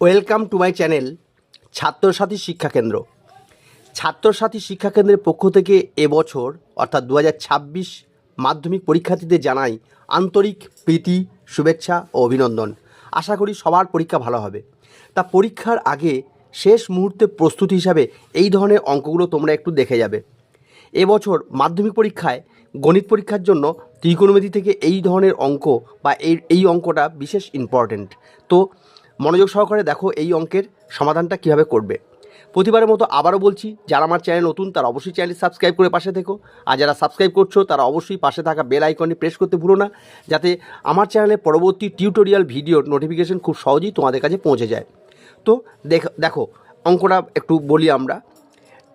Welcome to my channel Chhatrasathi Shiksha Kendra. Chhatrasathi শিক্ষা কেন্দ্রের পক্ষ থেকে এবছর অর্থাৎ দু হাজার ছাব্বিশ মাধ্যমিক পরীক্ষার্থীদের জানাই আন্তরিক প্রীতি, শুভেচ্ছা ও অভিনন্দন। আশা করি সবার পরীক্ষা ভালো হবে। তা পরীক্ষার আগে শেষ মুহূর্তে প্রস্তুতি হিসাবে এই ধরনের অঙ্কগুলো তোমরা একটু দেখে যাবে। এবছর মাধ্যমিক পরীক্ষায় গণিত পরীক্ষার জন্য ত্রিকোণমিতি থেকে এই ধরনের অঙ্ক বা এই এই অঙ্কটা বিশেষ ইম্পর্ট্যান্ট তো মনোযোগ সহকারে দেখো এই অঙ্কের সমাধানটা কীভাবে করবে। প্রতিবারের মতো আবারও বলছি, যারা আমার চ্যানেল নতুন, তারা অবশ্যই চ্যানেল সাবস্ক্রাইব করে পাশে থেকো। আর যারা সাবস্ক্রাইব করছ, তারা অবশ্যই পাশে থাকা বেল আইকনটি প্রেস করতে ভুলো না, যাতে আমার চ্যানেলে পরবর্তী টিউটোরিয়াল ভিডিওর নোটিফিকেশন খুব সহজেই তোমাদের কাছে পৌঁছে যায়। তো দেখ, দেখো, অঙ্কটা একটু বলি আমরা।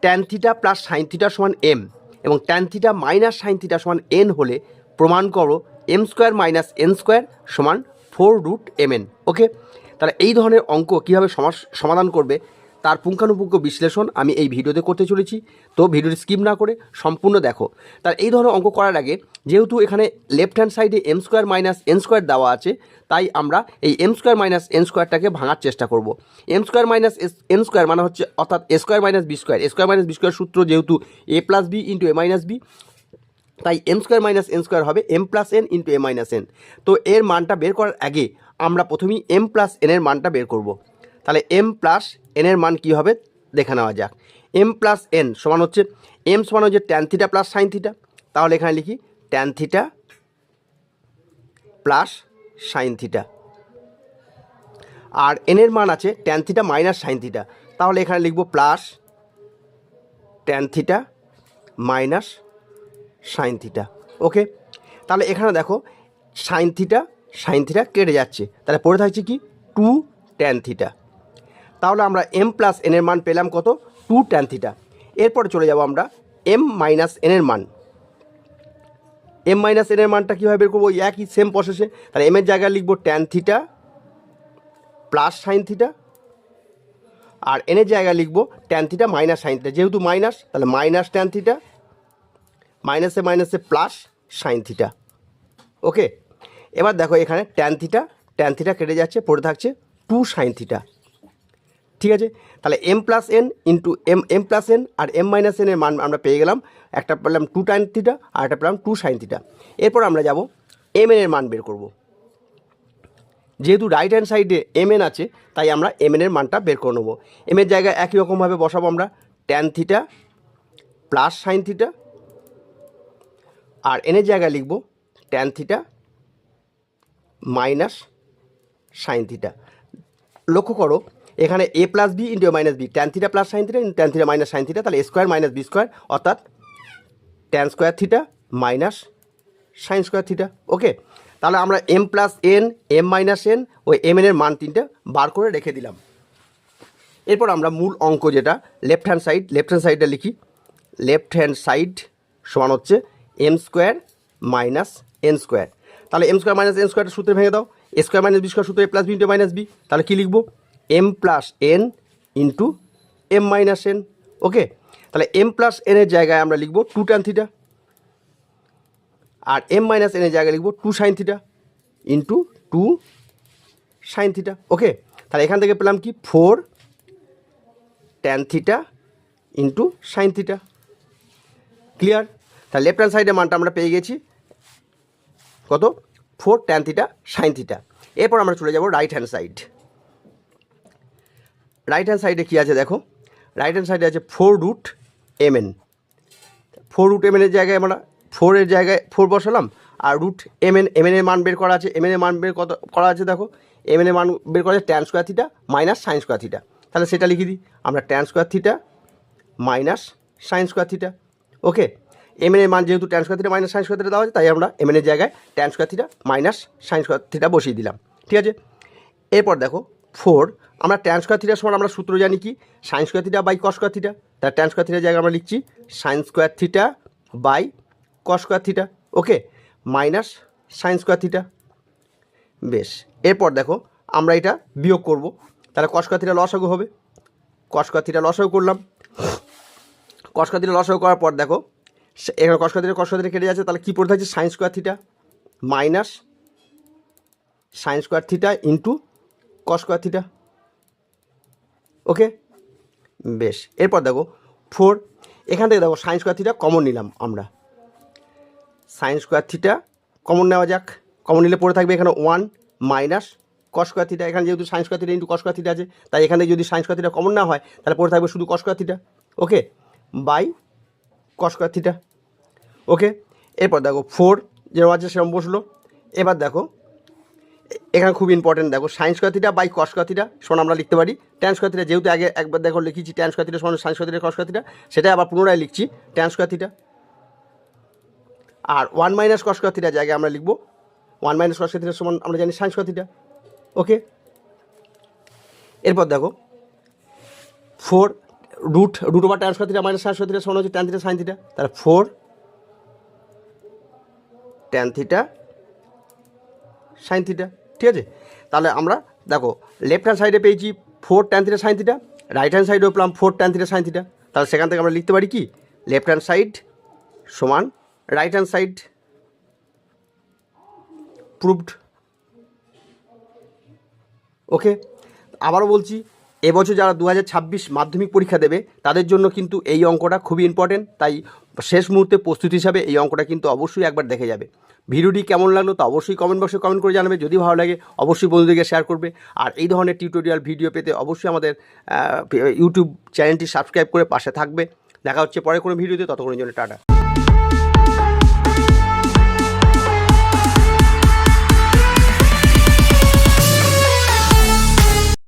Tan theta plus sine theta সমান এম এবং tan theta minus sine theta সমান এন হলে প্রমাণ করো M square minus N square সমান four root M N okay তাহলে এই ধরনের অঙ্ক কীভাবে সমাধান করবে তার পুঙ্খানুপুঙ্খ বিশ্লেষণ আমি এই ভিডিওতে করতে চলেছি। তো ভিডিওটি স্কিপ না করে সম্পূর্ণ দেখো। তার এই ধরনের অঙ্ক করার আগে যেহেতু এখানে লেফট হ্যান্ড সাইডে M square minus N square দেওয়া আছে, তাই আমরা এই এম স্কোয়ার মাইনাস এন স্কোয়ারটাকে ভাঙার চেষ্টা করব। M square minus N square মানে হচ্ছে, অর্থাৎ A square minus B square A square minus B square সূত্র যেহেতু A plus B into A minus B তাই M square minus N square হবে M plus N into A minus N তো এর মানটা বের করার আগে আমরা প্রথমেই এম প্লাস এনের মানটা বের করব। তাহলে এম প্লাস এনের মান কী হবে? দেখে নেওয়া যাক। এম প্লাস এন সমান হচ্ছে এম সমান হচ্ছে tan theta plus sine theta তাহলে এখানে লিখি tan theta plus sine theta আর এনের মান আছে tan theta minus sine theta তাহলে এখানে লিখব plus tan theta minus sine theta okay তাহলে এখানে দেখো সাইন থিটা সাইন থিটা কেটে যাচ্ছে। তাহলে পড়ে থাকছে কি? টু ট্যান থিটা তাহলে আমরা এম প্লাস এনের মান পেলাম কত? টু ট্যান থিটা এরপরে চলে যাব আমরা এম মাইনাস এনের মান। এম মাইনাস এনের মানটা কীভাবে বের করব? ওই একই সেম প্রসেসে তাহলে এমের জায়গায় লিখব tan theta plus sine theta আর এনের জায়গায় লিখব tan theta minus sine theta যেহেতু মাইনাস তাহলে মাইনাস ট্যান থিটা মাইনাসে মাইনাসে প্লাস সাইন থিটা ওকে এবার দেখো এখানে ট্যান থিটা ট্যান থিটা কেটে যাচ্ছে, পড়ে থাকছে টু সাইন থিটা ঠিক আছে? তাহলে M plus N into M M plus N আর এম মাইনাস এনের মান আমরা পেয়ে গেলাম। একটা পেলাম টু টাইন থিটা আর একটা পেলাম টু সাইন থিটা এরপর আমরা যাব এম এর মান বের করব। যেহেতু রাইট হ্যান্ড সাইডে এম এন আছে, তাই আমরা এম এর মানটা বের করে নেব। এম এর জায়গায় একই রকমভাবে বসাবো আমরা। Tan theta plus sine theta আর এনের জায়গায় লিখব tan theta minus sine theta. লক্ষ্য করো, এখানে A plus B into minus B tan theta plus sine theta tan theta minus sine theta তাহলে স্কোয়ার মাইনাস বি স্কোয়ার অর্থাৎ tan square theta minus sine square theta okay তাহলে আমরা M plus N M minus N ও M এনের মান তিনটে বার করে রেখে দিলাম। এরপর আমরা মূল অঙ্ক যেটা left hand side left hand সাইডটা লিখি। লেফট হ্যান্ড সাইড সমান হচ্ছে M square minus N square তাহলে এম স্কোয়ার মাইনাস এন স্কোয়ারটা সূত্রে ভেঙে দাও। A square minus B square সূত্রে A plus B into minus B তাহলে কী লিখব? M plus N into M minus N okay তাহলে এম প্লাস এনের জায়গায় আমরা লিখব টু ট্যান থিটা আর এম মাইনাস এনের জায়গায় লিখব two sine theta into two sine theta okay তাহলে এখান থেকে পেলাম কি? Four tan theta into sine theta clear তাহলে লেফট হ্যান্ড সাইডের মানটা আমরা পেয়ে গেছি। কত? Four tan theta sine theta এরপর আমরা চলে যাব right hand side right hand সাইডে কী আছে দেখো? রাইট হ্যান্ড সাইডে আছে four root M N four root M এনের জায়গায় আমরা ফোরের জায়গায় ফোর বসালাম। আর রুট এম এন এম এনের মান বের করা আছে। এম এনের মান বের কত, করা আছে দেখো? এম এনের মান বের করা আছে tan square theta minus sine square theta তাহলে সেটা লিখে দিই। আমরা tan square theta minus sine square theta okay M এর মান যেহেতু tan square theta minus sine square theta দেওয়া আছে তাই আমরা এম এর জায়গায় tan square theta minus sine square theta বসিয়ে দিলাম ঠিক আছে এরপর দেখো ফোর আমরা ট্যান স্কোয়ার থিটার সমান আমরা সূত্র জানি কি sine square theta by cos square theta তার ট্যান স্কোয়ার থিটার জায়গায় আমরা লিখছি sine square theta by cos square theta okay minus sine square theta বেশ এরপর দেখো আমরা এটা বিয়োগ করব তাহলে কস স্কোয়ার থিটা লসাগু হবে কস স্কোয়ার থিটা লসাগু করলাম কস স্কোয়ার থিটা লসাগু করার পর দেখো এখানে cos square theta cos square কেটে যাচ্ছে, তাহলে কী পড়ে থাকছে sine square theta minus sine square theta into cos square theta okay বেশ, এরপর দেখো ফোর এখান থেকে দেখো সাইন্স স্কোয়ার থিটা কমন নিলাম আমরা। সাইন্স স্কোয়ার থিটা কমন নেওয়া যাক। কমন নিলে পড়ে থাকবে এখানে one minus cos square theta এখানে যেহেতু sine square theta into cos square theta আছে, তাই এখানে যদি সাইন্স স্কোয়ার থিটা কমন না হয়, তাহলে পড়ে থাকবে শুধু cos square theta okay by cos square theta okay? এরপর দেখো ফোর যেরকম আছে সেরকম বসল। এবার দেখো, এখানে খুব ইম্পর্টেন্ট দেখো sine square theta by cos কথিটা theta সমান আমরা লিখতে পারি। ট্যান স্কোয়ার থিটা যেহেতু আগে একবার দেখো লিখেছি ট্যান স্কোয়ার থিটা সমান সাইন্স স্কোয়ার কস কথিটা থিটা সেটাই আবার পুনরায় লিখছি ট্যান স্কোয়ার থিটা আর one minus cos square theta জায়গায় আমরা লিখব one minus cos square theta সমান আমরা জানি সাইন্স কথিটা ওকে? এরপর দেখো four root root over tan square theta minus sine square theta সমান হচ্ছে ট্যান থিটা সাইন থিটা তাহলে four tan theta sine theta ঠিক আছে? তাহলে আমরা, দেখো লেফট হ্যান্ড সাইডে পেয়েছি four tan theta sine theta right hand সাইডেও পেলাম four tan theta sine theta তাহলে সেখান থেকে আমরা লিখতে পারি কি? লেফট হ্যান্ড সাইড সমান right hand side proved okay আবারও বলছি এবছর যারা দু হাজার ছাব্বিশ মাধ্যমিক পরীক্ষা দেবে, তাদের জন্য কিন্তু এই অঙ্কটা খুবই ইম্পর্টেন্ট তাই শেষ মুহূর্তে প্রস্তুতি হিসাবে এই অঙ্কটা কিন্তু অবশ্যই একবার দেখে যাবে। ভিডিওটি কেমন লাগল তা অবশ্যই কমেন্ট বক্সে কমেন্ট করে জানাবে। যদি ভালো লাগে, অবশ্যই বন্ধুদেরকে শেয়ার করবে। আর এই ধরনের টিউটোরিয়াল ভিডিও পেতে অবশ্যই আমাদের ইউটিউব চ্যানেলটি সাবস্ক্রাইব করে পাশে থাকবে। দেখা হচ্ছে পরে কোনো ভিডিওতে, ততক্ষণের জন্য টাটা।